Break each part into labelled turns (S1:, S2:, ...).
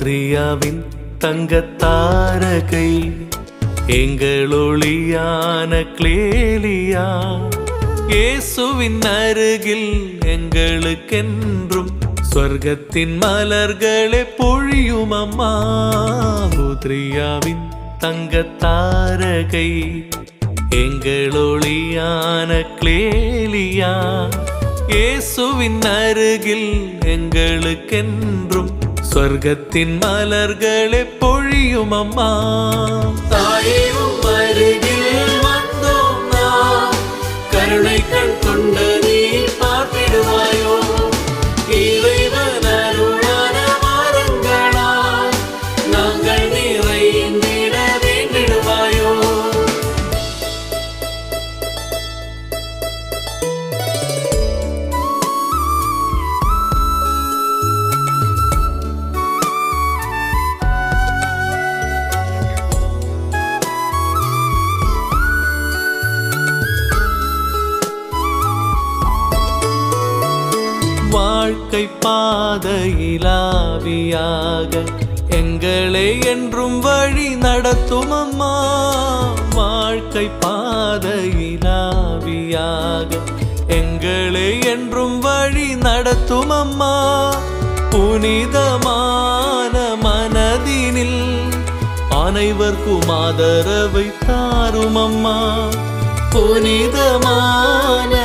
S1: ஊத்ரியாவின் தங்கத்தாரகை எங்கள் ஒளியான கிளேலியா. இயேசுவின் அருகில் எங்களுக்கென்றும் சொர்க்கத்தின் மலர்களே பொழியும் அம்மா. ஊத்ரியாவின் தங்கத்தாரகை எங்கள் ஒளியான கிளேலியா. இயேசுவின் அருகில் எங்களுக்கென்றும் சொர்க்கத்தின் மலர்களை பொழியும் அம்மா. தாயும் அருகில் வந்தோம் கருணை கண் கொண்டு நீ பார்த்திடுவாயோ. வாழ்க்கை பாதையிலாவியாக. எங்களை என்றும் வழி நடத்தும் அம்மா வாழ்க்கை பாதையிலாவியாக. எங்களை என்றும் வழி நடத்தும் அம்மா புனிதமான மனதினில் அனைவர்க்கும் ஆதரவை தாரும் அம்மா புனிதமான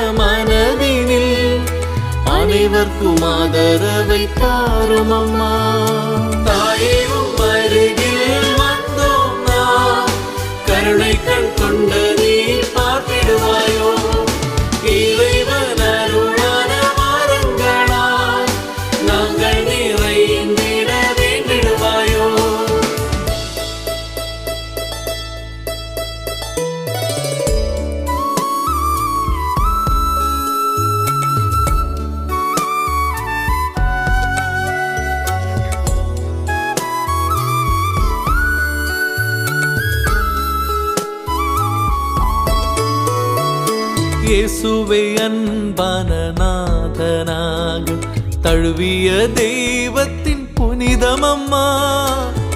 S1: அனைவர்க்கும் ஆதரவை தாரும் அம்மா இயேசுவை அன்பான நாதனாக தழுவிய தெய்வத்தின் புனிதமம்மா.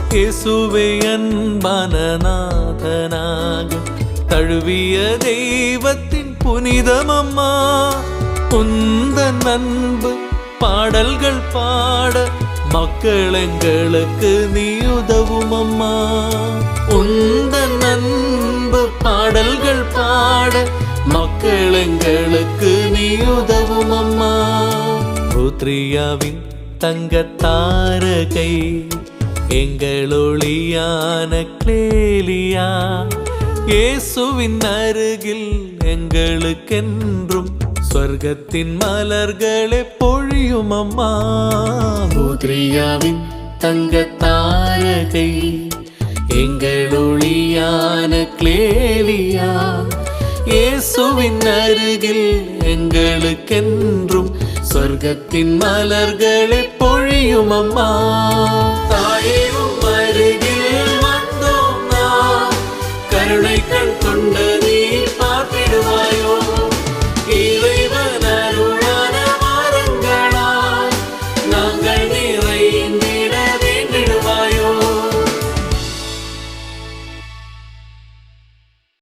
S1: இயேசுவை அன்பான நாதனாக தழுவிய தெய்வத்தின் புனிதமம்மா. உந்த அன்பு பாடல்கள் பாட மக்கள் எங்களுக்கு நீ உதவும் அம்மா உந்தன் அன்பு பாடல்கள் பாட மக்கள் எங்களுக்கு நீ உதவும் அம்மா. ருத்ரியாவின் தங்கத்தாரகை எங்கள் ஒளியான கிளேலியா. இயேசுவின் அருகில் எங்களுக்கென்றும் சொர்க்கத்தின் மலர்களே பொழியும் அம்மா. ருத்ரியாவின் தங்கத்தாரகை எங்கள் ஒளியான கிளேலியா இயேசுவின் அருகில் எங்களுக்கென்றும் சொர்க்கத்தின் மலர்களை பொழியும் அம்மா. தாயும் அருகில் வந்தோம் கருணை கண்